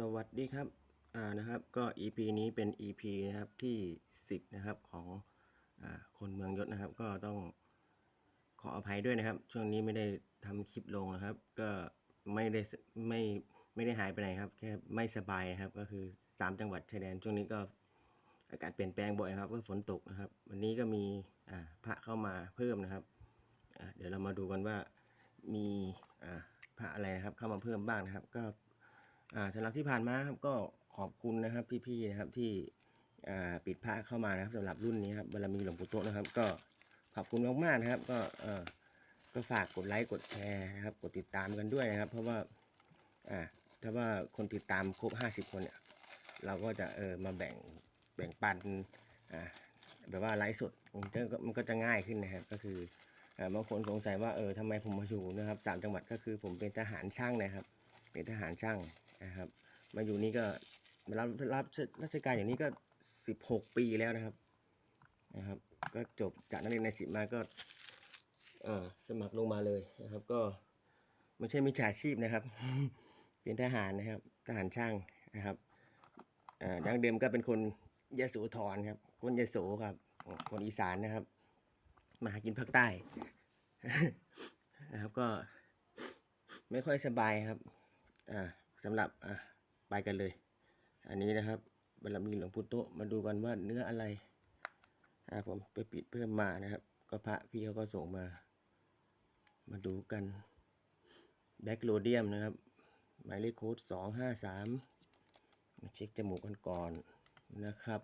สวัสดีครับอ่านะครับก็ EP นี้เป็น EP นะครับที่10นะครับของอ่าคนเมืองยศนะครับ ก็ต้องขออภัยด้วยนะครับ ช่วงนี้ไม่ได้ทำคลิปลงนะครับ ก็ไม่ได้สไม่ไม่ได้หายไปไหนครับ แค่ไม่สบายนะครับ ก็คือ 3 จังหวัดชายแดนช่วงนี้ก็อากาศเปลี่ยนแปลงบ่อยนะครับก็ฝนตกนะครับ วันนี้ก็มีอ่าพระเข้ามาเพิ่มนะครับอ่าเดี๋ยวเรามาดูกันว่ามีอ่าพระอะไรนะครับเข้ามาเพิ่มบ้างนะครับ ก็ สำหรับที่ผ่านมาครับก็ขอบคุณนะครับพี่ๆนะครับที่ปิดผ้าเข้ามานะครับสำหรับรุ่นนี้ครับบารมีหลวงปู่โตนะครับ ก็ขอบคุณมากๆนะครับ ก็ก็ฝากกดไลค์กดแชร์นะครับ กดติดตามกันด้วยนะครับ เพราะว่าอ่าถ้าว่าคนติดตามครบ50 คนเนี่ยเราก็จะเออมาแบ่งแบ่งปันอ่าแบบว่าไลฟ์สดมันก็มันก็จะง่ายขึ้นนะครับ ก็คืออ่าบางคนสงสัยว่าเออทำไมผมมาอยู่นะครับสามจังหวัดก็คือผมเป็นทหารช่างนะครับ เป็นทหารช่าง นะครับ มาอยู่นี่ก็มารับรับราชการอย่างนี้ก็สิบหกปีแล้วนะครับนะครับ ก็จบจากนักเรียนในสิบมาก็สมัครลงมาเลยนะครับ ก็ไม่ใช่มิจฉาชีพนะครับ เป็นทหารนะครับ ทหารช่างนะครับเอ่อดังเดิมก็เป็นคนยโสธรครับ คนยโสครับ คนอีสานนะครับ มาหากินภาคใต้นะครับก็ไม่ค่อยสบายครับ อ่า สำหรับอะไปกันเลย อันนี้นะครับบารมีหลวงปู่โตมาดูกันว่าเนื้ออะไรอ่าผมไปปิดเพิ่มมานะครับ ก็พระพี่เขาก็ส่งมา มาดูกันแบ็กโลเดียมนะครับ หมายเลขโค้ดสองห้าสามมาเช็คจมูกกันก่อนนะครับ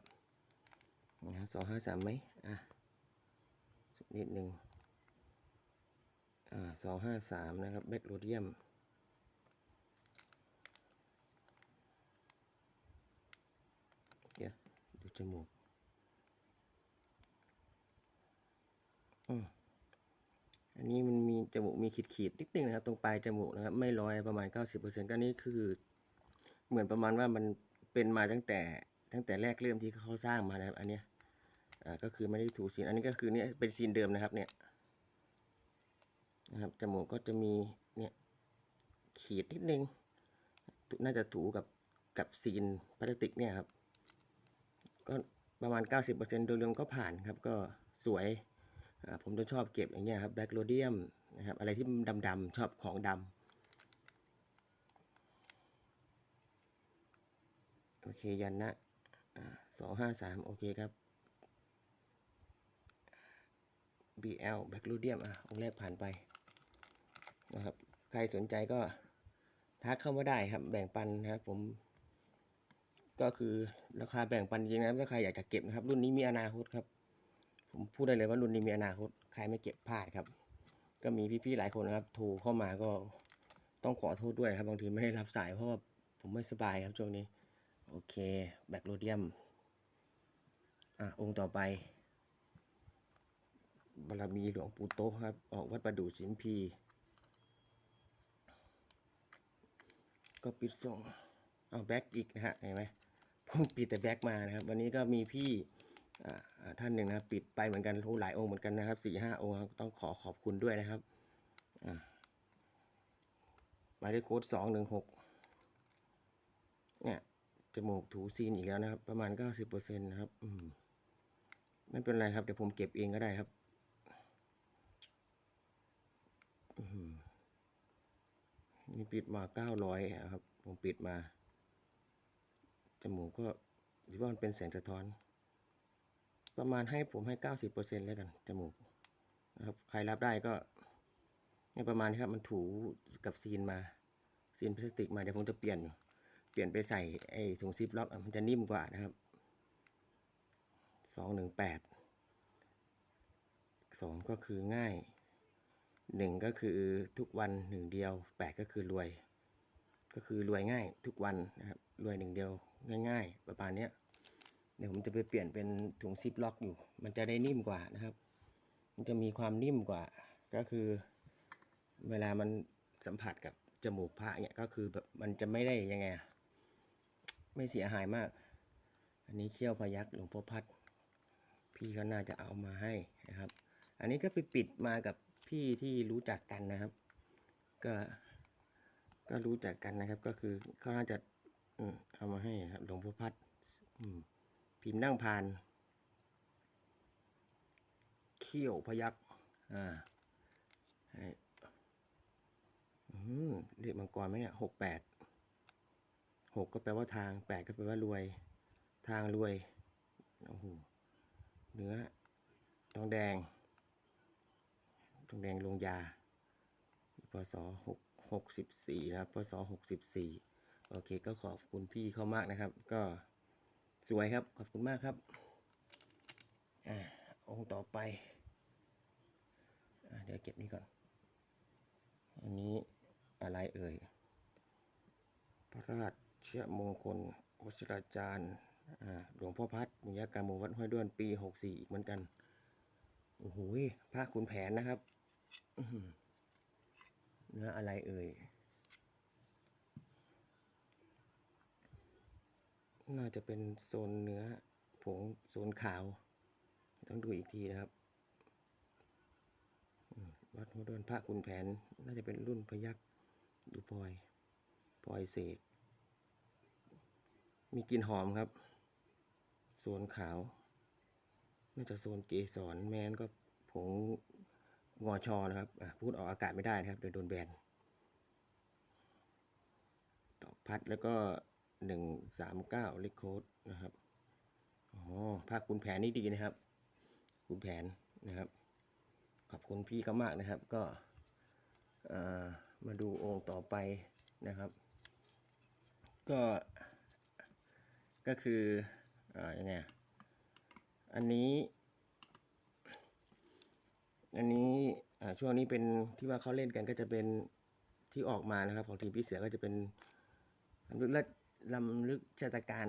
นะสองห้าสามไหมอะสักนิดหนึ่งอ่าสองห้าสามนะครับแบ็กโลเดียม เดี๋ยวดู จมูกอืมอันนี้มันมีจมูกมีขีดขีดๆนิดนึงนะครับ ตรงปลายจมูกนะครับ ไม่ร้อยประมาณ 90%ก็นี่คือ เหมือนประมาณว่ามันเป็นมาตั้งแต่ตั้งแต่แรกเริ่มที่เขาสร้างมานะครับ อันเนี้ยอ่าก็คือไม่ได้ถูซีนอันนี้ก็คือเนี่ยเป็นซีนเดิมนะครับเนี่ยนะครับจมูกก็จะมีเนี่ยขีดนิดนึง น่าจะถูกับกับซีนพลาสติกเนี่ยครับ ก็ประมาณ 90%โดยรวมก็ผ่านครับ ก็สวย ผมจะชอบเก็บอย่างเงี้ยครับแบคโรเดียมนะครับ อะไรที่ดำๆชอบของดำ โอเค ยันนะสองห้าสามโอเคครับ BL แบคโรเดียมอะองค์แรกผ่านไปนะครับ ใครสนใจก็ทักเข้ามาได้ครับ แบ่งปันนะครับผม ก็คือราคาแบ่งปันจริงนะครับถ้าใครอยากจะเก็บนะครับ รุ่นนี้มีอนาคตครับ ผมพูดได้เลยว่ารุ่นนี้มีอนาคตใครไม่เก็บพลาดครับ ก็มีพี่ๆหลายคนนะครับโทรเข้ามาก็ต้องขอโทษด้วยครับ บางทีไม่ได้รับสายเพราะว่าผมไม่สบายครับช่วงนี้ โอเค แบคโรเดียม อะ องค์ต่อไปบารมีหลวงปู่โตะครับ ออกวัดประดู่สิมพี ก็ปิดส่ง เอาแบ็กอีกนะฮะ เห็นไหม ปิดแต่แบ็กมานะครับ วันนี้ก็มีพี่ท่านหนึ่งนะปิดไปเหมือนกันโอ้หลายองค์เหมือนกันนะครับสี่ห้าองค์ต้องขอขอบคุณด้วยนะครับอ่าหมายเลขโค้ดสองหนึ่งหกเนี่ยจมูกถูซีนอีกแล้วนะครับ ประมาณเก้าสิบเปอร์เซ็นต์นะครับอืมไม่เป็นไรครับเดี๋ยวผมเก็บเองก็ได้ครับนี่ปิดมาเก้าร้อยครับ ผมปิดมา จมูกก็คิดว่ามันเป็นแสงสะท้อน ประมาณให้ผมให้เก้าสิบเปอร์เซ็นแล้วกันจมูกนะครับใครรับได้ก็นี่ประมาณนี้ครับมันถูกับซีนมาซีนพลาสติกมาเดี๋ยวผมจะเปลี่ยนเปลี่ยนไปใส่ไอ้ถุงซิปล็อกมันจะนิ่มกว่านะครับสองหนึ่งแปดสองก็คือง่ายหนึ่งก็คือทุกวันหนึ่งเดียวแปดก็คือรวย ก็คือรวยง่ายทุกวันนะครับรวยหนึ่งเดียวง่าย ๆ ประมาณนี้เดี๋ยวผมจะไปเปลี่ยนเป็นถุงซิปล็อกอยู่ มันจะได้นิ่มกว่านะครับ มันจะมีความนิ่มกว่า ก็คือ เวลามันสัมผัสกับจมูกพระเนี่ยก็คือแบบมันจะไม่ได้ยังไง ไม่เสียหายมาก อันนี้เขี้ยวพยักหลวงพ่อพัด พี่เขาน่าจะเอามาให้นะครับ อันนี้ก็ไปปิดมากับพี่ที่รู้จักกันนะครับ ก็ ก็รู้จักกันนะครับ ก็คือเขาน่าจะอืมเอามาให้ครับหลวงพ่อพัดอืมพิมพ์นั่งพาน เขี้ยวพยักอ่าให้อืมเรียกมังกรไหมเนี่ยหกแปดหกก็แปลว่าทางแปดก็แปลว่ารวย ทางรวยโอ้โหเนื้อทองแดงทองแดงลงยาพศหก หกสิบสี่นะครับพศหกสิบสี่โอเค ก็ขอบคุณพี่เขามากนะครับ ก็สวยครับ ขอบคุณมากครับ อ่าองค์ต่อไปอ่าเดี๋ยวเก็บนี้ก่อน อันนี้อะไรเอ่ย พระราชมงคลวชิราจารย์อ่าหลวงพ่อพัดมิยการมูวัดห้วยด้วนปี 64 อีกเหมือนกัน โอ้โหพระขุนแผนนะครับ เนื้ออะไรเอ่ย น่าจะเป็นโซนเนื้อผงโซนขาว ต้องดูอีกทีนะครับวัดหัวดวนพระขุนแผน น่าจะเป็นรุ่นพยักดูพลอยพลอยเสก มีกลิ่นหอมครับ โซนขาว น่าจะโซนเกสรแมนก็ผง งอชอนะครับพูดออกอากาศไม่ได้นะครับเดี๋ยโดนแบนต่อพัดแล้วก็หนึ่งสามเก้าลิโคดนะครับอ๋อภาคคุณแผนนี่ดีนะครับ คุณแผนนะครับ ขอบคุณพี่เขามากนะครับ ก็เอ่อมาดูองค์ต่อไปนะครับ ก็ ก็คืออยังไงอะอันนี้ อันนี้ช่วงนี้เป็นที่ว่าเขาเล่นกันก็จะเป็นที่ออกมานะครับ ของทีมพี่เสือก็จะเป็นลำลึกและลำลึกชาตการ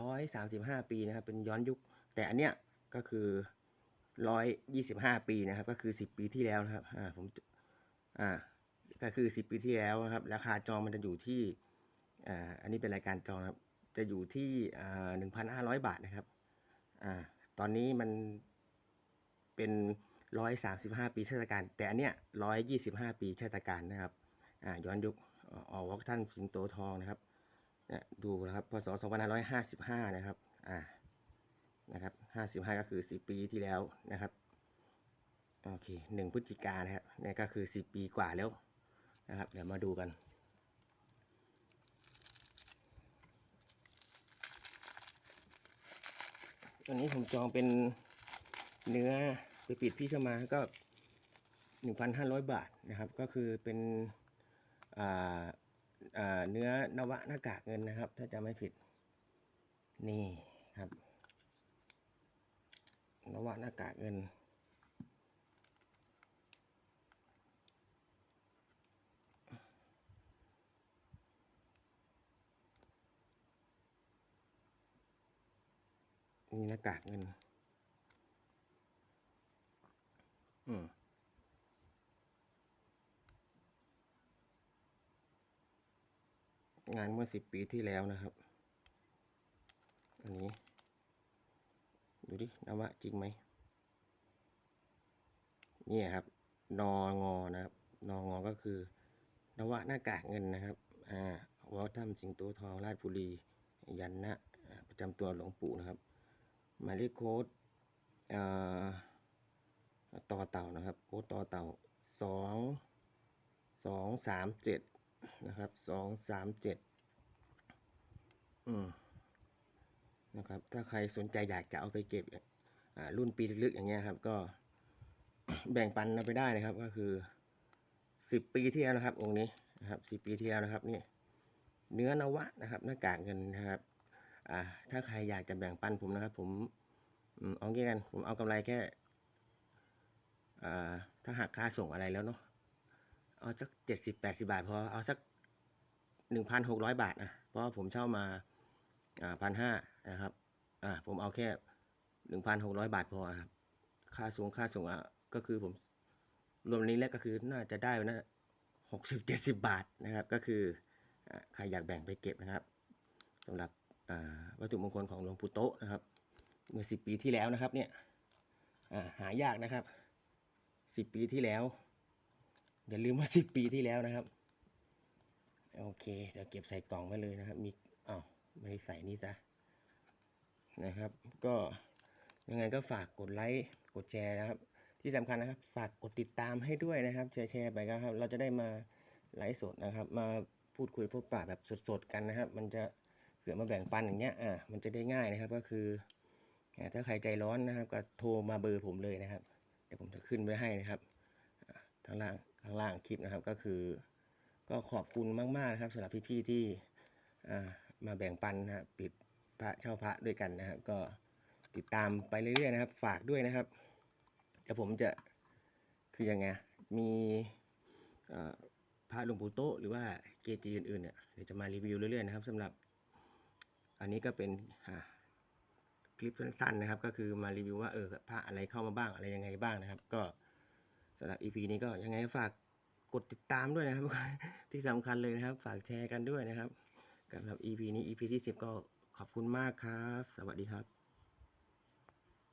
ร้อยสามสิบห้าปีนะครับ เป็นย้อนยุค แต่อันเนี้ยก็คือร้อยยี่สิบห้าปีนะครับ ก็คือสิบปีที่แล้วนะครับอ่าผมอ่าก็คือสิบปีที่แล้วนะครับ ราคาจองมันจะอยู่ที่อ่าอันนี้เป็นรายการจองครับ จะอยู่ที่อ่าหนึ่งพันห้าร้อยบาทนะครับอ่าตอนนี้มันเป็น ร้อยสามสิบห้าปีชาตการ แต่อันเนี้ยร้อยยี่สิบห้าปีชาตการนะครับอ่าย้อนยุคอออกวักท่านสิงโตทองนะครับเนี่ยดูนะครับพศสองพันห้าร้อยห้าสิบห้านะครับอ่านะครับห้าสิบห้าก็คือสิบปีที่แล้วนะครับโอเคหนึ่งพฤศจิกานะครับเนี่ยก็คือสิบปีกว่าแล้วนะครับ เดี๋ยวมาดูกันตอนนี้ผมจองเป็นเนื้อ ไปปิดพี่เข้ามาก็ 1,500 บาทนะครับ ก็คือเป็นเนื้อนวะหน้ากากเงินนะครับ ถ้าจำไม่ผิด นี่ครับ นวะหน้ากากเงินนี่หน้ากากเงิน อืมงานเมื่อสิบปีที่แล้วนะครับ อันนี้ ดูดินวะจริงไหมนี่ครับนองอนะครับนองอก็คือนวะหน้ากากเงินนะครับ อ่าวัดถ้ำสิงโตทองราชบุรี ยันนะ ประจำตัวหลวงปู่นะครับหมายเลขโค้ดอ่อ ต่อเต่านะครับโค้ดต่อเต่าสองสองสามเจ็ดนะครับสองสามเจ็ดอืมนะครับ ถ้าใครสนใจอยากจะเอาไปเก็บอ่ารุ่นปีลึกๆอย่างเงี้ยครับ ก็แบ่งปันเอาไปได้นะครับ ก็คือสิบปีที่แล้วนะครับ องค์นี้นะครับสิบปีที่แล้วนะครับนี่เนื้อนวะนะครับ หน้ากากเงินนะครับ อ่า ถ้าใครอยากจะแบ่งปันผมนะครับ ผมอเอางี้กัน ผมเอากำไรแค่ ถ้าหักค่าส่งอะไรแล้วเนาะเอาสักเจ็ดสิบแปดสิบาทพอเอาสักหนึ่งพันหกร้อยบาทนะเพราะผมเช่ามาพันห้านะครับอ่าผมเอาแค่หนึ่งพันหกร้อยบาทพอครับ ค่าส่งค่าส่งอะก็คือผมรวมนี้แล้วก็คือน่าจะได้นะหกสิบเจ็ดสิบบาทนะครับ ก็คือใครอยากแบ่งไปเก็บนะครับสำหรับวัตถุมงคลของหลวงปู่โตนะครับ เมื่อสิบปีที่แล้วนะครับเนี่ยหายากนะครับ สิบปีที่แล้ว อย่าลืมว่าสิบปีที่แล้วนะครับ โอเค เดี๋ยวเก็บใส่กล่องไว้เลยนะครับ มีอ้าวไม่ได้ใส่นี่ซะนะครับ ก็ยังไงก็ฝากกดไลค์กดแชร์นะครับ ที่สำคัญนะครับ ฝากกดติดตามให้ด้วยนะครับ แชร์แชร์ไปกันครับ เราจะได้มาไลฟ์สดนะครับ มาพูดคุยพบปะแบบสดๆกันนะครับ มันจะเผื่อมาแบ่งปันอย่างเงี้ยอ่ามันจะได้ง่ายนะครับก็คือถ้าใครใจร้อนนะครับ ก็โทรมาเบอร์ผมเลยนะครับ เดี๋ยวผมจะขึ้นไว้ให้นะครับทางล่างข้างล่างคลิปนะครับก็คือ ก็ขอบคุณมากๆนะครับสำหรับพี่ๆที่มาแบ่งปันนะครับปิดพระเช่าพระด้วยกันนะครับ ก็ติดตามไปเรื่อยๆนะครับ ฝากด้วยนะครับเดี๋ยวผมจะคือยังไงมีพระหลวงปู่โตหรือว่าเกจิอื่นๆเนี่ยเดี๋ยวจะมารีวิวเรื่อยๆนะครับสำหรับอันนี้ก็เป็นอ่า คลิปสั้นๆนะครับ ก็คือมารีวิวว่าเออพระอะไรเข้ามาบ้างอะไรยังไงบ้างนะครับ ก็สำหรับ EP นี้ก็ยังไงฝากกดติดตามด้วยนะครับ ที่สำคัญเลยนะครับ ฝากแชร์กันด้วยนะครับสำหรับ EP นี้ EP ที่ 10 ก็ขอบคุณมากครับ สวัสดีครับ